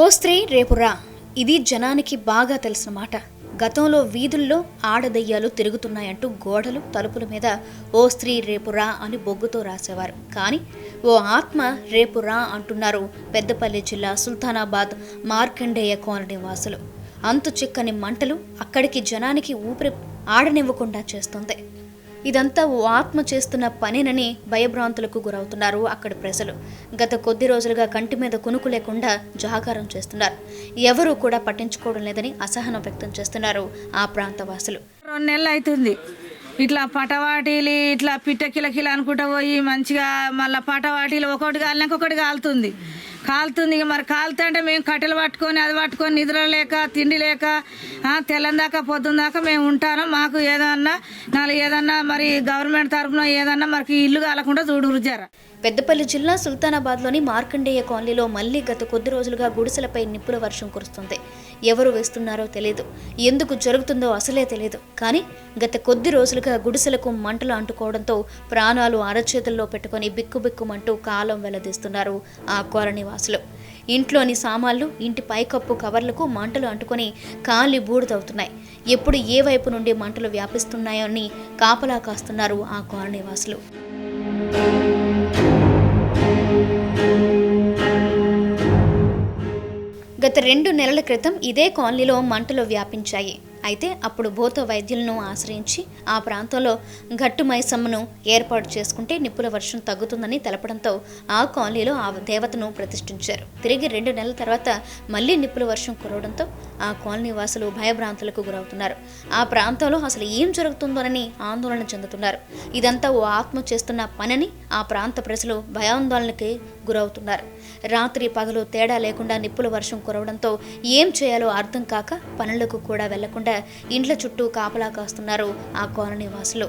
ఓ స్త్రీ రేపు రా. ఇది జనానికి బాగా తెలిసిన మాట. గతంలో వీధుల్లో ఆడదయ్యాలు తిరుగుతున్నాయంటూ గోడలు తలుపుల మీద ఓ స్త్రీ రేపు రా అని బొగ్గుతో రాసేవారు. కానీ ఓ ఆత్మ రేపు రా అంటున్నారు పెద్దపల్లి జిల్లా సుల్తానాబాద్ మార్కండేయ కాలనీ వాసులు. అంతు చిక్కని మంటలు అక్కడికి జనానికి ఊపిరి ఆడనివ్వకుండా చేస్తుంది. ఇదంతా ఓ ఆత్మ చేస్తున్న పనేనని భయభ్రాంతులకు గురవుతున్నారు అక్కడి ప్రజలు. గత కొద్ది రోజులుగా కంటి మీద కునుకు లేకుండా జాగారం చేస్తున్నారు. ఎవరూ కూడా పట్టించుకోవడం లేదని అసహనం వ్యక్తం చేస్తున్నారు ఆ ప్రాంత వాసులు రెండు నెలలు అవుతుంది ఇట్లా పటవాటీలు ఇట్లా పిట్ట కిలకిల అనుకుంటా పోయి మంచిగా మళ్ళీ పటవాటీలు ఒకటి కాలినాక ఒకటి కాలుతుంది. కాలుతుంది ఇక మరి కాలుతుంటే మేము కట్టెలు పట్టుకొని అది పట్టుకొని నిద్ర లేక తిండి లేక తెల్లందాకా పొద్దున్న దాకా మేము ఉంటాను. మాకు ఏదన్నా నాలుగు ఏదన్నా మరి గవర్నమెంట్ తరఫున ఏదన్నా మనకి ఇల్లు కాలకుండా చూడు జర పెద్దపల్లి జిల్లా సుల్తానాబాద్లోని మార్కండేయ కాలనీలో మళ్ళీ గత కొద్ది రోజులుగా గుడిసెలపై నిప్పుల వర్షం కురుస్తుంది. ఎవరు వేస్తున్నారో తెలియదు ఎందుకు జరుగుతుందో అసలే తెలియదు కానీ గత కొద్ది రోజులుగా గుడిసెలకు మంటలు అంటుకోవడంతో ప్రాణాలు అరచేతుల్లో పెట్టుకొని బిక్కుబిక్కుమంటూ కాలం వెల్లదీస్తున్నారు ఆ కాలనీ వాసులు ఇంట్లోని సామాన్లు ఇంటి పైకప్పు కవర్లకు మంటలు అంటుకొని కాలి బూడిదవుతున్నాయి. ఎప్పుడు ఏ వైపు నుండి మంటలు వ్యాపిస్తున్నాయో అని కాపలా కాస్తున్నారు ఆ కాలనీ వాసులు గత రెండు నెలల క్రితం ఇదే కాలనీలో మంటలు వ్యాపించాయి. అయితే అప్పుడు భూత వైద్యులను ఆశ్రయించి ఆ ప్రాంతంలో గట్టు మైసమ్మను ఏర్పాటు చేసుకుంటే నిప్పుల వర్షం తగ్గుతుందని తెలపడంతో ఆ కాలనీలో ఆ దేవతను ప్రతిష్ఠించారు. తిరిగి రెండు నెలల తర్వాత మళ్ళీ నిప్పుల వర్షం కురవడంతో ఆ కాలనీ వాసులు భయభ్రాంతులకు గురవుతున్నారు. ఆ ప్రాంతంలో అసలు ఏం జరుగుతుందోనని ఆందోళన చెందుతున్నారు. ఇదంతా ఓ ఆత్మ చేస్తున్న పనని ఆ ప్రాంత ప్రజలు భయాందోళనకి గురవుతున్నారు. రాత్రి పగలు తేడా లేకుండా నిప్పుల వర్షం కురవడంతో ఏం చేయాలో అర్థం కాక పనులకు కూడా వెళ్ళకుండా ఇండ్ల చుట్టూ కాపలా కాస్తున్నారు ఆ కాలనీ వాసులు.